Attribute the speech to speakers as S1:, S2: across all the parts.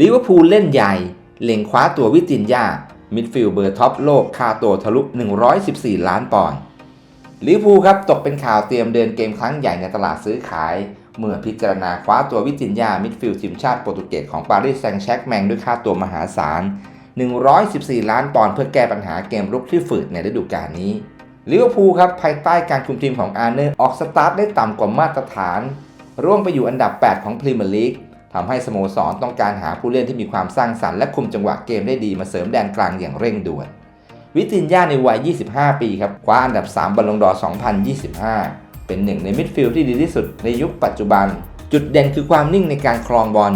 S1: ลิเวอร์พูลเล่นใหญ่ เล็งคว้าตัววิตินยามิดฟิลด์เบอร์ท็อปโลกคาตัวทะลุ 114 ล้านปอนด์ลิเวอร์พูลครับตกเป็นข่าวเตรียมเดินเกมครั้งใหญ่ในตลาดซื้อขาย เมื่อพิจารณาคว้าตัววิตินยามิดฟิลด์ทีมชาติโปรตุเกสของปารีสแซงต์แชร์กแมงด้วยค่าตัวมหาศาล 114 ล้านปอนด์เพื่อแก้ปัญหาเกมรุกที่ฝืดในฤดูกาลนี้ลิเวอร์พูลครับภายใต้การคุมทีมของอาร์เนอร์ออกสตาร์ทได้ต่ำกว่ามาตรฐาน ร่วงไปอยู่อันดับ 8 ของพรีเมียร์ลีก ทำให้สโมสรต้องการหาผู้เล่นที่มีความสร้างสรรค์และคุมจังหวะเกมได้ดีมาเสริมแดนกลางอย่างเร่งด่วน วิตินยาในวัย 25 ปีครับคว้าอันดับ 3บอลลงดอร์2025 เป็นหนึ่งในมิดฟิลด์ที่ดีที่สุดในยุคปัจจุบัน จุดเด่นคือความนิ่งในการครองบอล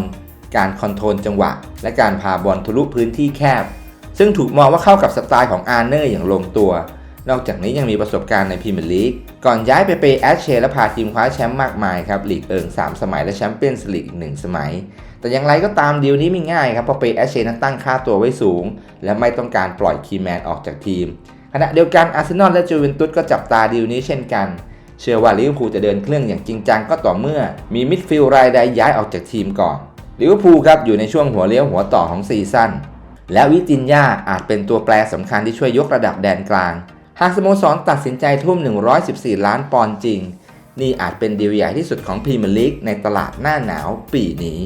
S1: การคอนโทรลจังหวะ และการพาบอลทะลุพื้นที่แคบ ซึ่งถูกมองว่าเข้ากับสไตล์ของอาร์เนอร์อย่างลงตัว นอกจากนี้ยังมีประสบการณ์ในพรีเมียร์ลีก ก่อนย้ายไปเปแอชเชและพาทีมคว้าแชมป์มากมายครับลีกเอิง 3 สมัยและแชมเปี้ยนส์ลีกอีก1สมัย แต่อย่างไรก็ตามดีลนี้ไม่ง่ายครับเพราะเปย์แอชเชนั้นตั้งค่าตัวไว้สูง และไม่ต้องการปล่อยคีแมนออกจากทีม ขณะเดียวกันอาร์เซนอลและจูเวนตุสก็จับตาดีลนี้เช่นกัน เชื่อว่าลิเวอร์พูลจะเดินเครื่องอย่างจริงจังก็ต่อเมื่อ มีมิดฟิลด์รายใดย้ายออกจากทีมก่อนลิเวอร์พูลครับอยู่ในช่วงหัวเลี้ยวหัวต่อของซีซั่นและวิตินยาอาจเป็นตัวแปรสำคัญที่ช่วยยกระดับแดนกลาง หากสโมสรตัดสินใจทุ่ม 114 ล้านปอนด์จริง นี่อาจเป็นดีลใหญ่ที่สุดของพรีเมียร์ลีกในตลาดหน้าหนาวปีนี้